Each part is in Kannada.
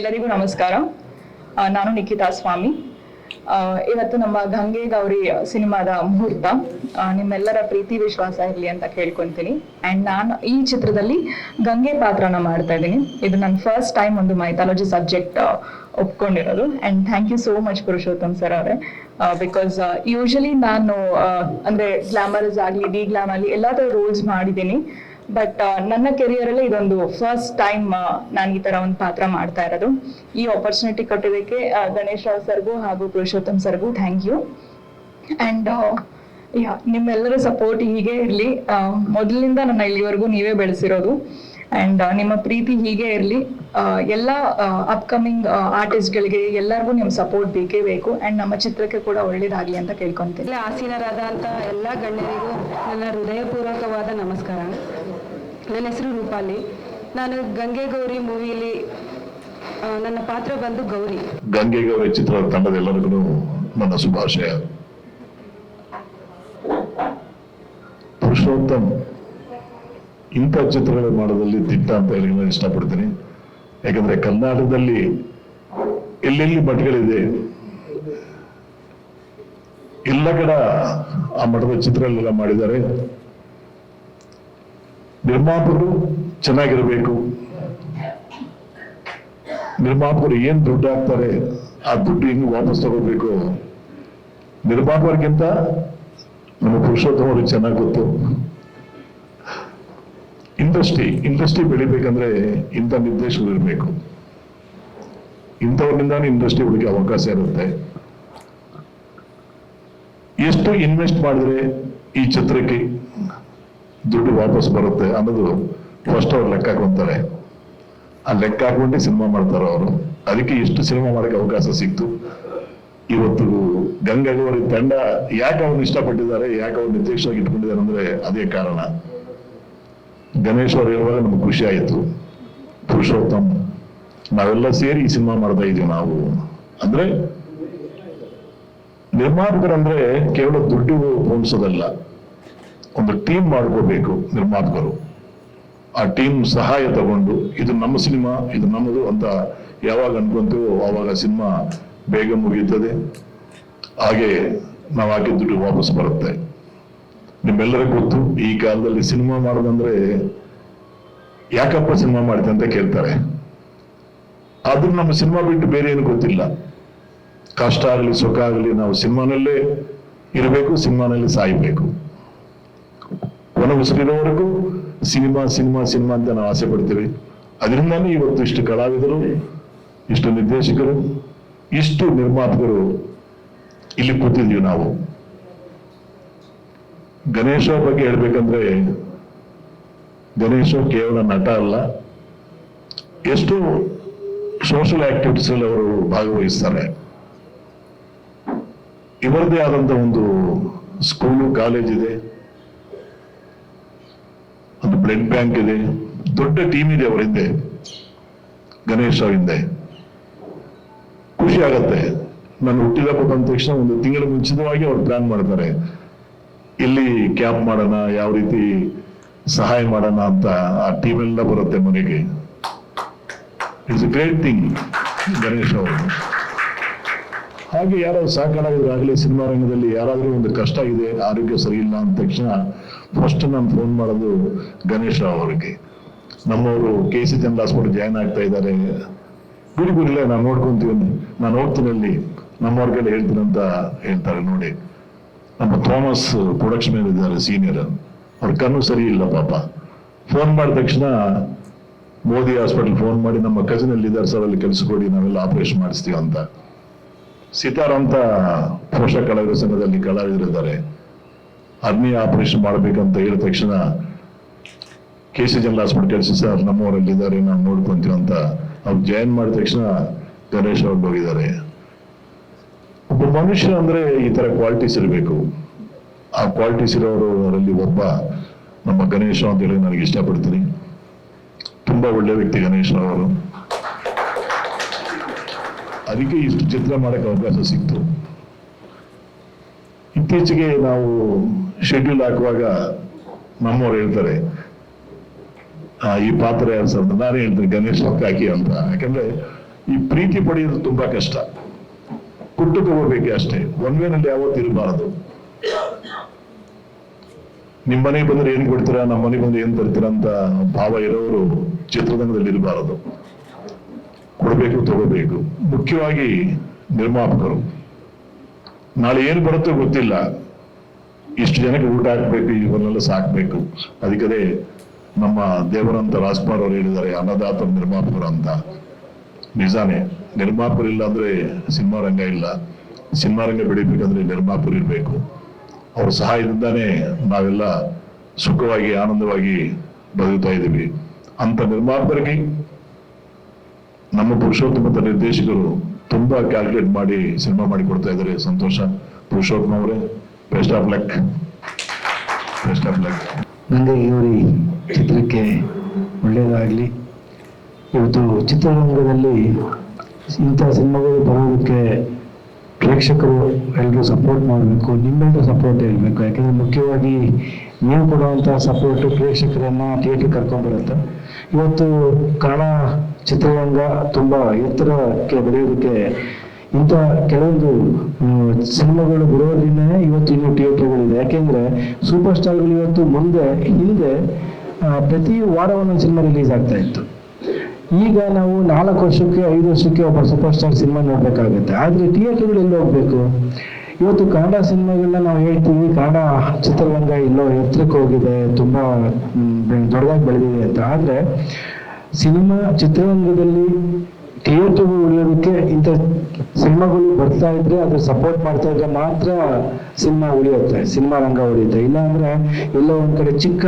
ಎಲ್ಲರಿಗೂ ನಮಸ್ಕಾರ. ನಾನು ನಿಖಿತಾ ಸ್ವಾಮಿ. ಇವತ್ತು ನಮ್ಮ ಗಂಗೆ ಗೌರಿ ಸಿನಿಮಾದ ಮುಹೂರ್ತ. ನಿಮ್ಮೆಲ್ಲರ ಪ್ರೀತಿ, ವಿಶ್ವಾಸ ಇರಲಿ ಅಂತ ಕೇಳ್ಕೊಂತೀನಿ. ಅಂಡ್ ನಾನು ಈ ಚಿತ್ರದಲ್ಲಿ ಗಂಗೆ ಪಾತ್ರನ ಮಾಡ್ತಾ ಇದ್ದೀನಿ. ಇದು ನನ್ನ ಫಸ್ಟ್ ಟೈಮ್ ಒಂದು mythology subject ಒಪ್ಕೊಂಡಿರೋದು. And thank you so much Purushottam sir ಅವರೇ. ಬಿಕಾಸ್ ಯೂಶಲಿ ನಾನು ಅಂದ್ರೆ ಗ್ಲಾಮರಸ್ ಆಗ್ಲಿ ಡಿ ಗ್ಲಾಮ್ ಆಗಲಿ ಎಲ್ಲಾದ್ರೂ ರೋಲ್ಸ್ ಮಾಡಿದ್ದೀನಿ. ಬಟ್ ನನ್ನ ಕೆರಿಯರ್ ಅಲ್ಲಿ ಇದೊಂದು ಫಸ್ಟ್ ಟೈಮ್ ನಾನು ಈ ತರ ಒಂದು ಪಾತ್ರ ಮಾಡ್ತಾ ಇರೋದು. ಈ ಆಪರ್ಚುನಿಟಿ ಕೊಟ್ಟಿದ್ದಕ್ಕೆ ಆ, ಗಣೇಶ್ ರಾವ್ ಸರ್ಗೂ ಹಾಗೂ ಪುರುಷೋತ್ತಮ್ ಸರ್ಗೂ ಥ್ಯಾಂಕ್ ಯು ಅಂಡ್ ಯಾ ನಿಮ್ಮೆಲ್ಲರ ಸಪೋರ್ಟ್ ಹೀಗೆ ಇರಲಿ. ಮೊದಲಿನಿಂದ ನನ್ನ ಇಲ್ಲಿವರೆಗೂ ನೀವೇ ಬೆಳೆಸಿರೋದು. ಅಂಡ್ ನಿಮ್ಮ ಪ್ರೀತಿ ಹೀಗೆ ಇರಲಿ. ಎಲ್ಲ ಅಪ್ಕಮಿಂಗ್ ಆರ್ಟಿಸ್ಟ್ಗಳಿಗೆ ಎಲ್ಲರಿಗೂ ನಿಮ್ಮ ಸಪೋರ್ಟ್ ಬೇಕೇ ಬೇಕು. ಅಂಡ್ ನಮ್ಮ ಚಿತ್ರಕ್ಕೆ ಕೂಡ ಒಳ್ಳೇದಾಗ್ಲಿ ಅಂತ ಕೇಳ್ಕೊಂತೀನಿ. ಆಸೀನರಾದಂತಹ ಎಲ್ಲ ಗಣ್ಯರಿಗೂ ನನ್ನ ಹೃದಯಪೂರ್ವಕವಾದ ನಮಸ್ಕಾರ. ನನ್ನ ಹೆಸರು ರೂಪಾಲಿ. ನಾನು ಗಂಗೆ ಗೌರಿ ಮೂವಿಲಿ ನನ್ನ ಪಾತ್ರ ಬಂದು ಗೌರಿ. ಗಂಗೆಗೌರಿ ಚಿತ್ರದ ತಂಡದ ಎಲ್ಲರಿಗೂ ನನ್ನ ಶುಭಾಶಯ. ಪುರುಷೋತ್ತಮ್, ಇಂಥ ಚಿತ್ರಗಳು ಮಾಡೋದಲ್ಲಿ ದಿಟ್ಟ ಅಂತ ಹೇಳಿ ನಾನು ಇಷ್ಟಪಡ್ತೀನಿ. ಯಾಕಂದ್ರೆ ಕರ್ನಾಟಕದಲ್ಲಿ ಎಲ್ಲೆಲ್ಲಿ ಮಠಗಳಿದೆ, ಎಲ್ಲ ಕಡೆ ಆ ಮಠದ ಚಿತ್ರಗಳೆಲ್ಲ ಮಾಡಿದ್ದಾರೆ. ನಿರ್ಮಾಪಕರು ಚೆನ್ನಾಗಿರಬೇಕು. ನಿರ್ಮಾಪಕರು ಏನ್ ದುಡ್ಡು ಹಾಕ್ತಾರೆ, ಆ ದುಡ್ಡು ಹಿಂಗ್ ವಾಪಸ್ ತಗೋಬೇಕು? ನಿರ್ಮಾಪಕರಿಗಿಂತ ನಮ್ಮ ಪುರುಷೋತ್ತಮ ಅವ್ರಿಗೆ ಚೆನ್ನಾಗಿ ಗೊತ್ತು. ಇಂಡಸ್ಟ್ರಿ ಇಂಡಸ್ಟ್ರಿ ಬೆಳಿಬೇಕಂದ್ರೆ ಇಂಥ ನಿರ್ದೇಶಕರು ಇರಬೇಕು. ಇಂಥವ್ರಿಂದಾನೇ ಇಂಡಸ್ಟ್ರಿ ಅವಕಾಶ ಇರುತ್ತೆ. ಎಷ್ಟು ಇನ್ವೆಸ್ಟ್ ಮಾಡಿದ್ರೆ ಈ ಚಿತ್ರಕ್ಕೆ ದುಡ್ಡು ವಾಪಸ್ ಬರುತ್ತೆ ಅನ್ನೋದು ಫಸ್ಟ್ ಅವ್ರು ಲೆಕ್ಕ ಹಾಕೊಂತಾರೆ. ಆ ಲೆಕ್ಕ ಹಾಕೊಂಡೆ ಸಿನಿಮಾ ಮಾಡ್ತಾರೆ ಅವರು. ಅದಕ್ಕೆ ಇಷ್ಟು ಸಿನಿಮಾ ಮಾಡಕ್ಕೆ ಅವಕಾಶ ಸಿಕ್ತು. ಇವತ್ತು ಗಂಗಾಗೌರಿ ತಂಡ ಯಾಕೆ ಅವ್ರನ್ನ ಇಷ್ಟಪಟ್ಟಿದ್ದಾರೆ, ಯಾಕೆ ಅವ್ರು ನಿರ್ದೇಶವಾಗಿ ಇಟ್ಕೊಂಡಿದ್ದಾರೆ ಅಂದ್ರೆ ಅದೇ ಕಾರಣ. ಗಣೇಶ್ ಅವ್ರು ಹೇಳುವಾಗ ನಮ್ಗೆ ಖುಷಿ ಆಯಿತು. ಪುರುಷೋತ್ತಮ್, ನಾವೆಲ್ಲ ಸೇರಿ ಈ ಸಿನಿಮಾ ಮಾಡ್ತಾ ಇದೀವಿ ನಾವು. ಅಂದ್ರೆ ನಿರ್ಮಾಪಕರಂದ್ರೆ ಕೇವಲ ದುಡ್ಡು ಹೊಂದಿಸೋದಲ್ಲ ಒಂದು ಟೀಮ್ ಮಾಡ್ಕೋಬೇಕು ನಿರ್ಮಾಪಕರು ಆ ಟೀಮ್ ಸಹಾಯ ತಗೊಂಡು ಇದು ನಮ್ಮ ಸಿನಿಮಾ, ಇದು ನಮ್ಮದು ಅಂತ ಯಾವಾಗ ಅನ್ಕೊಂತೀವೋ ಆವಾಗ ಸಿನಿಮಾ ಬೇಗ ಮುಗಿಯುತ್ತದೆ. ಹಾಗೆ ನಾವು ಹಾಕಿದ ದುಡ್ಡು ವಾಪಸ್ ಬರುತ್ತೆ. ನಿಮ್ಮೆಲ್ಲರಿಗೂ ಗೊತ್ತು, ಈ ಕಾಲದಲ್ಲಿ ಸಿನಿಮಾ ಮಾಡೋದಂದ್ರೆ ಯಾಕಪ್ಪ ಸಿನಿಮಾ ಮಾಡಿದೆ ಅಂತ ಕೇಳ್ತಾರೆ. ಆದ್ರೂ ನಮ್ಮ ಸಿನಿಮಾ ಬಿಟ್ಟು ಬೇರೆ ಏನು ಗೊತ್ತಿಲ್ಲ. ಕಷ್ಟ ಆಗಲಿ, ಸುಖ ಆಗಲಿ, ನಾವು ಸಿನಿಮಾನಲ್ಲೇ ಇರಬೇಕು, ಸಿನಿಮಾನಲ್ಲಿ ಸಾಯ್ಬೇಕು. ಉಸಿರಿರೋವರೆಗೂ ಸಿನಿಮಾ ಸಿನಿಮಾ ಸಿನಿಮಾ ಅಂತ ನಾವು ಆಸೆ ಪಡ್ತೀವಿ. ಅದರಿಂದಾನೇ ಇವತ್ತು ಇಷ್ಟು ಕಲಾವಿದರು, ಇಷ್ಟು ನಿರ್ದೇಶಕರು, ಇಷ್ಟು ನಿರ್ಮಾಪಕರು ಇಲ್ಲಿ ಕೂತಿದ್ವಿ ನಾವು. ಗಣೇಶ ಬಗ್ಗೆ ಹೇಳ್ಬೇಕಂದ್ರೆ, ಗಣೇಶ ಕೇವಲ ನಟ ಅಲ್ಲ, ಎಷ್ಟು ಸೋಷಿಯಲ್ ಆಕ್ಟಿವಿಟೀಸ್ ಅಲ್ಲಿ ಅವರು ಭಾಗವಹಿಸ್ತಾರೆ. ಇವರದೇ ಆದಂತ ಒಂದು ಸ್ಕೂಲು ಕಾಲೇಜ್ ಇದೆ. ಬ್ಲಡ್ ಬ್ಯಾಂಕ್ ಇದೆ, ದೊಡ್ಡ ಟೀಮ್ ಇದೆ ಅವರ ಹಿಂದೆ, ಗಣೇಶ್ ಅವ್ರ ಹಿಂದೆ. ಖುಷಿ ಆಗತ್ತೆ. ನಾನು ಹುಟ್ಟಿದ ಬಂದ ತಕ್ಷಣ ಒಂದು ತಿಂಗಳ ಮುಂಚಿತವಾಗಿ ಅವ್ರು ಪ್ಲಾನ್ ಮಾಡ್ತಾರೆ. ಎಲ್ಲಿ ಕ್ಯಾಪ್ ಮಾಡೋಣ, ಯಾವ ರೀತಿ ಸಹಾಯ ಮಾಡೋಣ ಅಂತ ಆ ಟೀಮ್ ಎಲ್ಲ ಬರುತ್ತೆ ಮನೆಗೆ. ಇಟ್ಸ್ ಗ್ರೇಟ್ ಥಿಂಗ್ ಗಣೇಶ್ ಅವರು. ಹಾಗೆ ಯಾರೋ ಆಗಲಿ, ಸಿನಿಮಾ ರಂಗದಲ್ಲಿ ಯಾರಾದ್ರೂ ಒಂದು ಕಷ್ಟ ಇದೆ, ಆರೋಗ್ಯ ಸರಿ ಇಲ್ಲ ಅಂದ ತಕ್ಷಣ ಫಸ್ಟ್ ನಾನು ಫೋನ್ ಮಾಡೋದು ಗಣೇಶ್ ರಾವ್ ಅವರಿಗೆ. ನಮ್ಮವರು K C Chandra hospital join ಆಗ್ತಾ ಇದ್ದಾರೆ. ಗುರಿ ಗುರಿಲ್ಲ ನಾನು ನೋಡ್ಕೊಂತೀವಿ ನಾನು ಹೋಗ್ತೀನಿ ಅಲ್ಲಿ. ನಮ್ಮವ್ರಿಗೆಲ್ಲ ಹೇಳ್ತೀನಿ ಅಂತ ಹೇಳ್ತಾರೆ ನೋಡಿ. ನಮ್ಮ ಥಾಮಸ್ ಪ್ರೊಡಕ್ಷನ್ ಇದ್ದಾರೆ ಸೀನಿಯರ್ ಅವ್ರ ಕಣ್ಣು ಸರಿ ಇಲ್ಲ ಪಾಪ. ಫೋನ್ ಮಾಡಿದ ತಕ್ಷಣ ಮೋದಿ ಹಾಸ್ಪಿಟಲ್ ಫೋನ್ ಮಾಡಿ ನಮ್ಮ ಕಸಿನ್ ಅಲ್ಲಿ ಇದ್ದಾರೆ ಸರ್ ಅಲ್ಲಿ ಕೆಲಸ ಕೊಡಿ ನಾವೆಲ್ಲ ಆಪರೇಷನ್ ಮಾಡಿಸ್ತೀವಿ ಅಂತ. ಸಿತಾರ್ ಅಂತ ಪೋಷಕ ಕಲಾವಿದರ ಸಂಘದಲ್ಲಿ ಕಲಾವಿದರಿದ್ದಾರೆ ಅರ್ನಿ ಆಪರೇಷನ್ ಮಾಡ್ಬೇಕಂತ ಹೇಳಿದ ತಕ್ಷಣ ಕೆ ಸಿ ಜನರಲ್ ಹಾಸ್ಪಿಟಲ್ ಕೆಲಸ ಸರ್ ನಮ್ಮವರಲ್ಲಿ ಇದ್ದಾರೆ, ನಾವು ನೋಡ್ಕೊಂತೀವಿ ಅಂತ ಅವ್ರು ಜಾಯಿನ್ ಮಾಡಿದ ತಕ್ಷಣ ಗಣೇಶ್ ಅವ್ರಿಗೆ ಹೋಗಿದ್ದಾರೆ ಒಬ್ಬ ಮನುಷ್ಯ ಅಂದ್ರೆ ಈ ತರ ಕ್ವಾಲಿಟೀಸ್ ಇರಬೇಕು. ಆ ಕ್ವಾಲಿಟೀಸ್ ಇರೋರಲ್ಲಿ ಒಬ್ಬ ನಮ್ಮ ಗಣೇಶ ಅಂತ ಹೇಳಿ ನನಗೆ ಇಷ್ಟಪಡ್ತೀನಿ. ತುಂಬಾ ಒಳ್ಳೆ ವ್ಯಕ್ತಿ ಗಣೇಶ್ ಅವರು. ಅದಕ್ಕೆ ಇಷ್ಟು ಚಿತ್ರ ಮಾಡಕ್ಕೆ ಅವಕಾಶ ಸಿಕ್ತು. ಇತ್ತೀಚೆಗೆ ನಾವು ಶೆಡ್ಯೂಲ್ ಹಾಕುವಾಗ ನಮ್ಮವ್ರು ಹೇಳ್ತಾರೆ "ಆ, ಈ ಪಾತ್ರ ಯಾರು ಸರ್? ನಾನೇ ಹೇಳ್ತೀನಿ ಗಣೇಶ್ ಹಾಕಿ ಅಂತ. ಯಾಕಂದ್ರೆ ಈ ಪ್ರೀತಿ ಪಡೆಯೋದು ತುಂಬಾ ಕಷ್ಟ. ಕೊಟ್ಟು ತಗೋಬೇಕೆ ಅಷ್ಟೇ. ಒನ್ ವೇನಲ್ಲಿ ಯಾವತ್ತೂ ಇರಬಾರದು. ನಿಮ್ಮ ಮನೆಗೆ ಬಂದ್ರೆ ಏನ್ ಕೊಡ್ತೀರಾ? ನಮ್ಮ ಮನೆಗೆ ಬಂದ್ರೆ ಏನ್ ತರ್ತೀರಾ ಅಂತ ಭಾವ ಇರೋರು ಚಿತ್ರರಂಗದಲ್ಲಿ ಇರಬಾರದು. ಕೊಡಬೇಕು ತಗೋಬೇಕು. ಮುಖ್ಯವಾಗಿ ನಿರ್ಮಾಪಕರು. ನಾಳೆ ಏನು ಬರುತ್ತೋ ಗೊತ್ತಿಲ್ಲ. ಇಷ್ಟು ಜನಕ್ಕೆ ಊಟ ಹಾಕ್ಬೇಕು ಇವನ್ನೆಲ್ಲ ಸಾಕ್ಬೇಕು. ಅದಕ್ಕೆ ನಮ್ಮ ದೇವರಂತ ರಾಜ್ಕುಮಾರ್ ಅವರು ಹೇಳಿದ್ದಾರೆ, ಅನ್ನದಾತ ನಿರ್ಮಾಪಕರು ಅಂತ. ನಿಜಾನೇ, ನಿರ್ಮಾಪಕರು ಇಲ್ಲ ಅಂದ್ರೆ ಸಿನಿಮಾ ರಂಗ ಇಲ್ಲ. ಸಿನಿಮಾ ರಂಗ ಬೆಳಿಬೇಕಂದ್ರೆ ನಿರ್ಮಾಪಕರು ಇರಬೇಕು. ಅವ್ರ ಸಹಾಯದಿಂದಾನೇ ನಾವೆಲ್ಲ ಸುಖವಾಗಿ, ಆನಂದವಾಗಿ ಬದುಕ್ತಾ ಇದ್ದೀವಿ. ಅಂತ ನಿರ್ಮಾಪಕರಿಗೆ, ನಮ್ಮ ಪುರುಷೋತ್ತಮ ನಿರ್ದೇಶಕರು ತುಂಬಾ ಕ್ಯಾಲ್ಕುಲೇಟ್ ಮಾಡಿ ಸಿನಿಮಾ ಮಾಡಿ ಕೊಡ್ತಾ ಇದ್ದಾರೆ. ಸಂತೋಷ. ಪುರುಷೋತ್ತಮ ಅವರೇ best of luck best of luck ಚಿತ್ರಕ್ಕೆ ಒಳ್ಳೆಯದಾಗಲಿ. ಇವತ್ತು ಚಿತ್ರರಂಗದಲ್ಲಿ ಇಂಥ ಸಿನಿಮಾಗಳು ಬರೋದಕ್ಕೆ ಪ್ರೇಕ್ಷಕರು ಎಲ್ಲರೂ ಸಪೋರ್ಟ್ ಮಾಡಬೇಕು ನಿಮ್ಮೆಲ್ಲರೂ ಸಪೋರ್ಟ್ ಇರಬೇಕು ಯಾಕೆಂದರೆ ಮುಖ್ಯವಾಗಿ ನೀವು ಕೊಡುವಂಥ ಸಪೋರ್ಟ್ ಪ್ರೇಕ್ಷಕರನ್ನು ಥಿಯೇಟ್ರಿಗೆ ಕರ್ಕೊಂಡ್ಬರುತ್ತೆ ಇವತ್ತು ಕನ್ನಡ ಚಿತ್ರರಂಗ ತುಂಬ ಎತ್ತರಕ್ಕೆ ಬೆಳೆಯೋದಕ್ಕೆ ಇಂಥ ಕೆಲವೊಂದು ಸಿನಿಮಾಗಳು ಬರೋದ್ರಿಂದನೇ ಇವತ್ತು ಇನ್ನು ಥಿಯೇಟರ್ಗಳಿದೆ ಯಾಕೆಂದ್ರೆ ಸೂಪರ್ ಸ್ಟಾರ್ಗಳು ಇವತ್ತು ಮುಂದೆ, ಹಿಂದೆ ಪ್ರತಿ ವಾರ ಒಂದೊಂದು ಸಿನಿಮಾ ರಿಲೀಸ್ ಆಗ್ತಾ ಇತ್ತು. ಈಗ ನಾವು ನಾಲ್ಕು ವರ್ಷಕ್ಕೆ, ಐದು ವರ್ಷಕ್ಕೆ ಒಬ್ಬ ಸೂಪರ್ ಸ್ಟಾರ್ ಸಿನಿಮಾ ನೋಡ್ಬೇಕಾಗುತ್ತೆ. ಆದ್ರೆ ಥಿಯೇಟರ್ಗಳು ಎಲ್ಲಿ ಹೋಗ್ಬೇಕು? ಇವತ್ತು ಕನ್ನಡ ಸಿನಿಮಾಗಳನ್ನ ನಾವು ಹೇಳ್ತೀವಿ, ಕನ್ನಡ ಚಿತ್ರರಂಗ ಇಲ್ಲೋ ಎತ್ತರಕ್ಕೆ ಹೋಗಿದೆ, ತುಂಬಾ ದೊಡ್ಡದಾಗಿ ಬೆಳೆದಿದೆ ಅಂತ. ಆದ್ರೆ ಸಿನಿಮಾ ಚಿತ್ರರಂಗದಲ್ಲಿ ಥಿಯೇಟರ್ಗಳು ಉಳಿಯೋದಕ್ಕೆ ಇಂಥ ಸಿನಿಮಾಗಳು ಬರ್ತಾ ಇದ್ರೆ ಅದ್ರ ಸಪೋರ್ಟ್ ಮಾಡ್ತಾ ಇದ್ರೆ ಮಾತ್ರ ಸಿನಿಮಾ ಉಳಿಯುತ್ತೆ, ಸಿನಿಮಾ ರಂಗ ಉಳಿಯುತ್ತೆ. ಇಲ್ಲಾಂದ್ರೆ ಎಲ್ಲೋ ಒಂದ್ ಕಡೆ ಚಿಕ್ಕ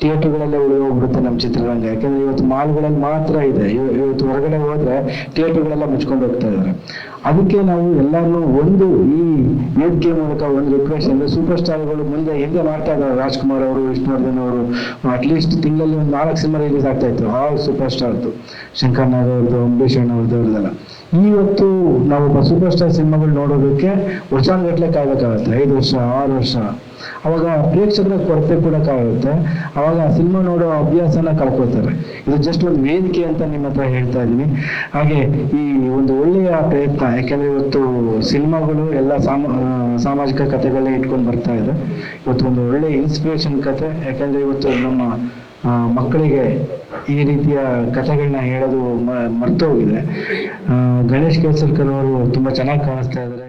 ಥಿಯೇಟರ್ಗಳಲ್ಲೇ ಉಳಿ ಹೋಗ್ಬಿಡುತ್ತೆ ನಮ್ಮ ಚಿತ್ರರಂಗ. ಯಾಕಂದ್ರೆ ಇವತ್ತು ಮಾಲ್ಗಳಲ್ಲಿ ಮಾತ್ರ ಇದೆ. ಇವ- ಇವತ್ತು ಹೊರಗಡೆ ಹೋದ್ರೆ ಥಿಯೇಟರ್ಗಳೆಲ್ಲ ಮುಚ್ಕೊಂಡು ಹೋಗ್ತಾ ಇದಾರೆ. ಅದಕ್ಕೆ ನಾವು ಎಲ್ಲಾರು ಒಂದು ಈ ವೇದಿಕೆ ಮೂಲಕ ಒಂದು ರಿಕ್ವೆಸ್ಟ್ ಅಂದ್ರೆ ಸೂಪರ್ ಸ್ಟಾರ್ಗಳು ಮುಂದೆ ಹಿಂದೆ ಮಾಡ್ತಾ ಇದ್ದಾರೆ ರಾಜ್ಕುಮಾರ್ ಅವರು, ವಿಷ್ಣುವರ್ಧನ್ ಅವರು ಅಟ್ಲೀಸ್ಟ್ ತಿಂಗಳಲ್ಲಿ ಒಂದು ನಾಲ್ಕು ಸಿನಿಮಾ ರಿಲೀಸ್ ಆಗ್ತಾ ಇತ್ತು. ಆ ಸೂಪರ್ ಸ್ಟಾರ್ ಶಂಕರ್ ನಾಗ್ ಅವ್ರದ್ದು, ಅಂಬರೀಷ್ ಅಣ್ಣ ಅವ್ರದ್ದು ಅವ್ರದ್ದೆಲ್ಲ. ಇವತ್ತು ನಾವು ಸೂಪರ್ ಸ್ಟಾರ್ ಸಿನಿಮಾಗಳು ನೋಡೋದಕ್ಕೆ ವರ್ಷಾನುಗಟ್ಟಲೆ ಕಾಯ್ಬೇಕಾಗತ್ತೆ ಐದು ವರ್ಷ, ಆರು ವರ್ಷ. ಅವಾಗ ಪ್ರೇಕ್ಷಕರ ಕೊರತೆ ಕೂಡ ಕಾಯುತ್ತೆ. ಅವಾಗ ಸಿನಿಮಾ ನೋಡೋ ಅಭ್ಯಾಸನ ಕಳ್ಕೊಳ್ತಾರೆ. ಇದು ಜಸ್ಟ್ ಒಂದು ವೇದಿಕೆ ಅಂತ ನಿಮ್ಮ ಹತ್ರ ಹೇಳ್ತಾ ಇದೀನಿ ಹಾಗೆ ಈ ಒಂದು ಒಳ್ಳೆಯ ಪ್ರಯತ್ನ, ಯಾಕೆಂದ್ರೆ ಇವತ್ತು ಸಿನಿಮಾಗಳು ಎಲ್ಲ ಸಾಮ ಸಾಮಾಜಿಕ ಕಥೆಗಳೇ ಇಟ್ಕೊಂಡು ಬರ್ತಾ ಇದೆ. ಇವತ್ತು ಒಂದು ಒಳ್ಳೆಯ ಇನ್ಸ್ಪಿರೇಷನ್ ಕತೆ ಯಾಕಂದ್ರೆ ಇವತ್ತು ನಮ್ಮ ಮಕ್ಕಳಿಗೆ ಈ ರೀತಿಯ ಕಥೆಗಳನ್ನ ಹೇಳೋದು ಮರ್ತೋಗಿದೆ. ಗಣೇಶ್ ಕೇಸರ್ಕರ್ ಅವರು ತುಂಬಾ ಚೆನ್ನಾಗಿ ಕಾಣಿಸ್ತಾ ಇದ್ದಾರೆ.